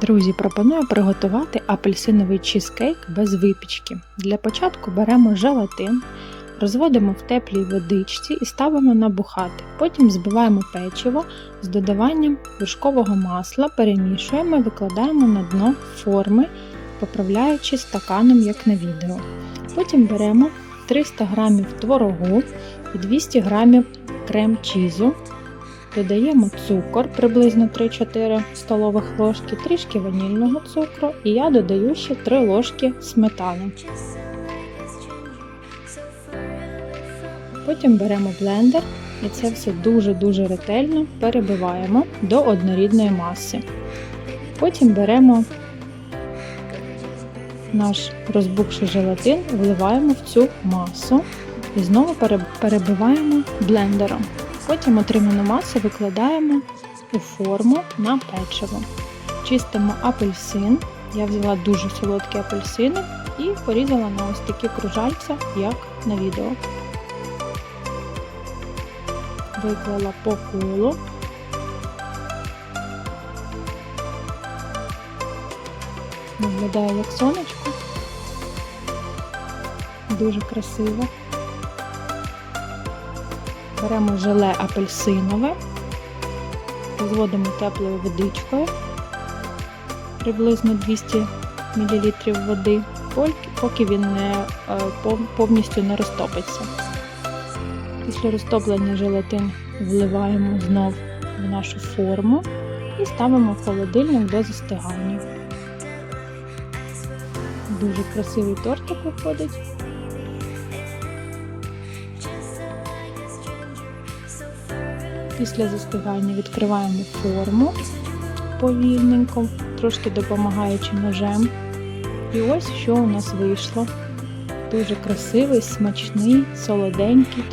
Друзі, пропоную приготувати апельсиновий чизкейк без випічки. Для початку беремо желатин, розводимо в теплій водичці і ставимо набухати. Потім збиваємо печиво з додаванням вершкового масла, перемішуємо і викладаємо на дно форми, поправляючи стаканом, як на відео. Потім беремо 300 г творогу і 200 г крем-чізу. Додаємо цукор приблизно 3-4 столових ложки, трішки ванільного цукру і я додаю ще 3 ложки сметани. Потім беремо блендер і це все дуже-дуже ретельно перебиваємо до однорідної маси. Потім беремо наш розбухший желатин, вливаємо в цю масу і знову перебиваємо блендером. Потім отриману масу викладаємо у форму на печиво. Чистимо апельсин. Я взяла дуже солодкі апельсини і порізала на ось такі кружальця, як на відео. Виклала по колу. Виглядає як сонечко. Дуже красиво. Беремо желе апельсинове, розводимо теплою водичкою, приблизно 200 мл води, поки він не, повністю не розтопиться. Після розтоплення желатин вливаємо знов в нашу форму і ставимо в холодильник до застигання. Дуже красивий тортик виходить. Після застигання відкриваємо форму повільненько, трошки допомагаючи ножем. І ось що у нас вийшло. Дуже красивий, смачний, солоденький.